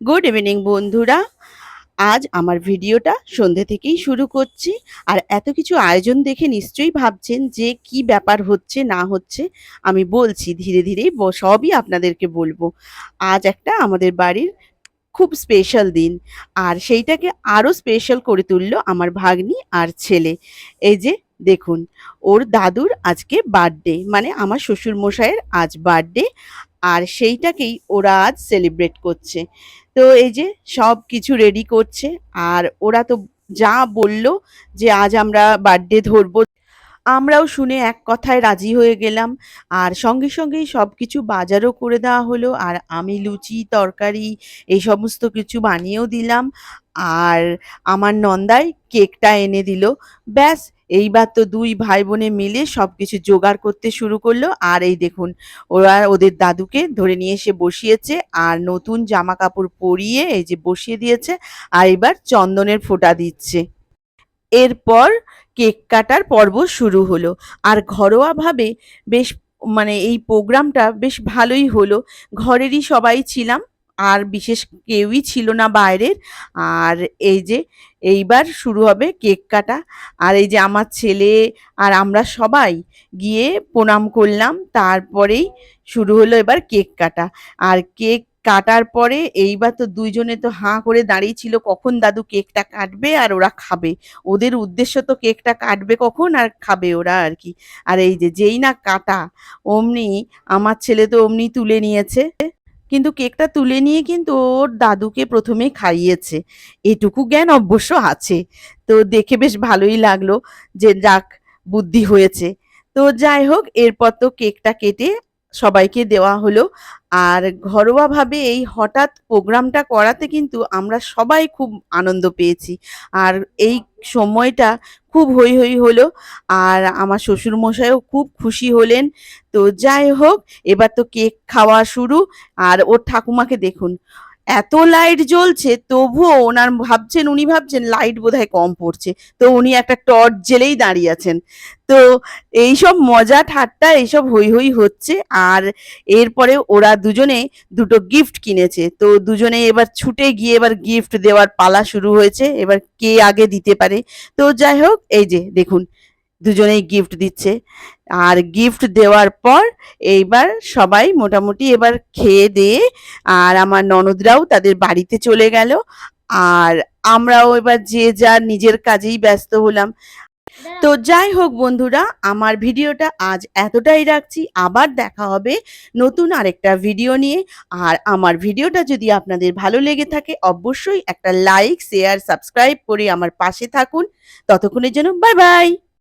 Good evening বন্ধুরা। আজ আমার ভিডিওটা সন্ধে থেকেই শুরু করছি। আর এত কিছু আয়োজন দেখে নিশ্চয়ই ভাবছেন যে কি ব্যাপার হচ্ছে, না হচ্ছে, আমি বলছি, ধীরে ধীরে সবই আপনাদেরকে বলব। আজ একটা আমাদের বাড়ির খুব স্পেশাল দিন। আর সেইটাকে আরও স্পেশাল করে তুললো আমার ভাগ্নি আর ছেলে। এই যে, দেখুন, ওর দাদুর আজকে বার্থডে মানে আমার শ্বশুর মশাইয়ের আজ বার্থডে আর সেইটাকেই ওরা আজ সেলিব্রেট করছে। তো এই যে সব কিছু রেডি করছে, আর ওরা তো যা বলল যে আজ আমরা বার্থডে ধরবো। আমরাও শুনে এক কথায় রাজি হয়ে গেলাম। আর সঙ্গে সঙ্গেই সব কিছু বাজারও করে দেওয়া হলো। আর আমি লুচি, তরকারি এই সমস্ত কিছু বানিয়েও দিলাম। আর আমার নন্দাই কেকটা এনে দিল। ব্যাস, এইবার তো দুই ভাই বোনে মিলে সব কিছু জোগাড় করতে শুরু করল। আর এই দেখুন, ওরা ওদের দাদুকে ধরে নিয়ে এসে বসিয়েছে। আর নতুন জামা কাপড় পরিয়ে এই যে বসিয়ে দিয়েছে। আর এবার চন্দনের ফোঁটা দিচ্ছে। এরপর কেক কাটার পর্ব শুরু হলো। আর ঘরোয়াভাবে বেশ মানে এই প্রোগ্রামটা বেশ ভালোই হলো। ঘরেরই সবাই ছিলাম, আর বিশেষ কেউই ছিল না বাইরের। আর এই যে, এইবার শুরু হবে কেক কাটা। আর এই যে আমার ছেলে আর আমরা সবাই গিয়ে প্রণাম করলাম, তারপরেই শুরু হলো এবার কেক কাটা। আর কেক কাটার পরে এইবার তো দুইজনে তো হাঁ করে দাঁড়িয়ে ছিল, কখন দাদু কেকটা কাটবে আর ওরা খাবে? ওদের উদ্দেশ্য তো কেকটা কাটবে কখন আর খাবে ওরা আর কি। আর এই যে যেই না কাটা, অমনি আমার ছেলে তো অমনি তুলে নিয়েছে। কিন্তু কেকটা তুলে নিয়ে কিন্তু ওর দাদুকে প্রথমে খাইয়েছে। এটুকু জ্ঞান অবশ্য আছে। তো দেখে বেশ ভালোই লাগল যে যাক, বুদ্ধি হয়েছে। তো যাই হোক, এরপর তো কেকটা কেটে সবাইকে দেওয়া হলো। আর ঘরোয়াভাবে এই হঠাৎ প্রোগ্রামটা করাতে কিন্তু আমরা সবাই খুব আনন্দ পেয়েছি। আর এই সময়টা খুব হই হই হলো। আর আমার শ্বশুর মশাইও খুব খুশি হলেন। তো যাই হোক, এবার তো কেক খাওয়া শুরু। আর ওর ঠাকুমাকে দেখুন। এত লাইট জ্বলছে, তবুও ওনার ভাবছেন, উনি ভাবছেন লাইট বোধহয় কম পড়ছে। তো উনি একটা টর্চ জেলেই দাঁড়িয়ে আছেন। তো এইসব মজা ঠাট্টা, এইসব হই হই হচ্ছে। আর এরপরে ওরা দুজনে দুটো গিফট কিনেছে। তো দুজনে এবার ছুটে গিয়ে এবার গিফট দেওয়ার পালা শুরু হয়েছে। এবার কে আগে দিতে পারে? তো যাই হোক, এই যে দেখুন দুজনেই গিফট দিচ্ছে। আর গিফট দেওয়ার পর এইবার সবাই মোটামুটি এবার খেয়ে দিয়ে, আর আমার ননদরাও তাদের বাড়িতে চলে গেল। আর আমরাও এবার যে যার নিজের কাজেই ব্যস্ত হলাম। তো যাই হোক বন্ধুরা, আমার ভিডিওটা আজ এতটাই রাখছি। আবার দেখা হবে নতুন আরেকটা ভিডিও নিয়ে। আর আমার ভিডিওটা যদি আপনাদের ভালো লেগে থাকে, অবশ্যই একটা লাইক শেয়ার সাবস্ক্রাইব করে আমার পাশে থাকুন। ততক্ষণের জন্য বাই বাই